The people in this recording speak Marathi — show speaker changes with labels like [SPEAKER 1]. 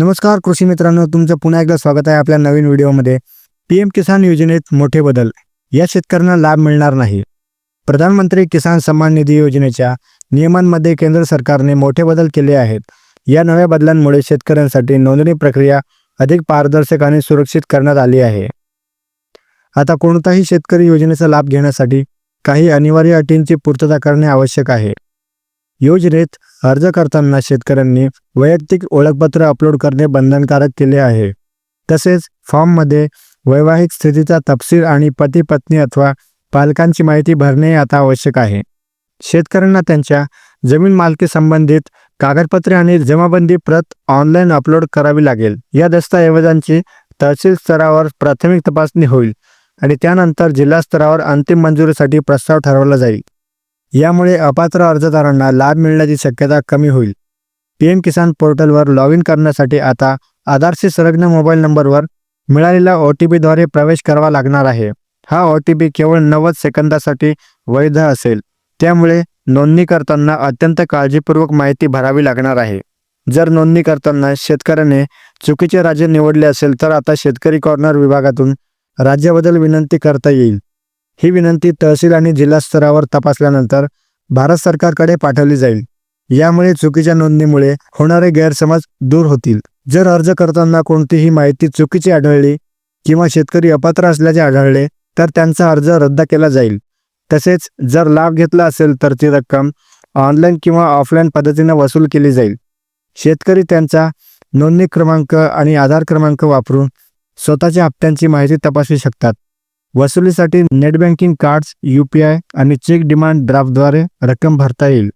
[SPEAKER 1] नमस्कार कृषी मित्रांनो तुमचं पुन्हा एकदा स्वागत आहे आपल्या नवीन व्हिडिओमध्ये. पी एम किसान योजनेत मोठे बदल. या शेतकऱ्यांना लाभ मिळणार नाही. प्रधानमंत्री किसान सन्मान निधी योजनेच्या नियमांमध्ये केंद्र सरकारने मोठे बदल केले आहेत. या नव्या बदलांमुळे शेतकऱ्यांसाठी नोंदणी प्रक्रिया अधिक पारदर्शक आणि सुरक्षित करण्यात आली आहे. आता कोणताही शेतकरी योजनेचा लाभ घेण्यासाठी काही अनिवार्य अटींची पूर्तता करणे आवश्यक आहे. योजनेत अर्ज करताना शेतकऱ्यांनी वैयक्तिक ओळखपत्र अपलोड करणे बंधनकारक केले आहे. तसेच फॉर्ममध्ये वैवाहिक स्थितीचा तपशील आणि पती पत्नी अथवा पालकांची माहिती भरणे आता आवश्यक आहे. शेतकऱ्यांना त्यांच्या जमीन मालकी संबंधित कागदपत्रे आणि जमाबंदी प्रत ऑनलाईन अपलोड करावी लागेल. या दस्तऐवजांची तहसील स्तरावर प्राथमिक तपासणी होईल आणि त्यानंतर जिल्हा स्तरावर अंतिम मंजुरीसाठी प्रस्ताव ठरवला जाईल. यामुळे अपात्र अर्जदारांना लाभ मिळण्याची शक्यता कमी होईल. पी एम किसान पोर्टलवर लॉग इन करण्यासाठी आता आधारशी संलग्न मोबाईल नंबरवर मिळालेला ओ टी पीद्वारे प्रवेश करावा लागणार आहे. हा ओ टी पी केवळ नव्वद सेकंदासाठी वैध असेल. त्यामुळे नोंदणी करताना अत्यंत काळजीपूर्वक माहिती भरावी लागणार आहे. जर नोंदणी करताना शेतकऱ्याने चुकीचे राज्य निवडले असेल तर आता शेतकरी कॉर्नर विभागातून राज्याबद्दल विनंती करता येईल. ही विनंती तहसील आणि जिल्हा स्तरावर तपासल्यानंतर भारत सरकारकडे पाठवली जाईल. यामुळे चुकीच्या नोंदणीमुळे होणारे गैरसमज दूर होतील. जर अर्ज करताना कोणतीही माहिती चुकीची आढळली किंवा शेतकरी अपात्र असल्याचे आढळले तर त्यांचा अर्ज रद्द केला जाईल. तसेच जर लाभ घेतला असेल तर ती रक्कम ऑनलाईन किंवा ऑफलाईन पद्धतीने वसूल केली जाईल. शेतकरी त्यांचा नोंदणी क्रमांक आणि आधार क्रमांक वापरून स्वतःच्या हप्त्यांची माहिती तपासू शकतात. वसुलीसाठी नेट बँकिंग कार्ड्स यूपीआय आणि चेक डिमांड ड्राफ्टद्वारे रक्कम भरता येईल.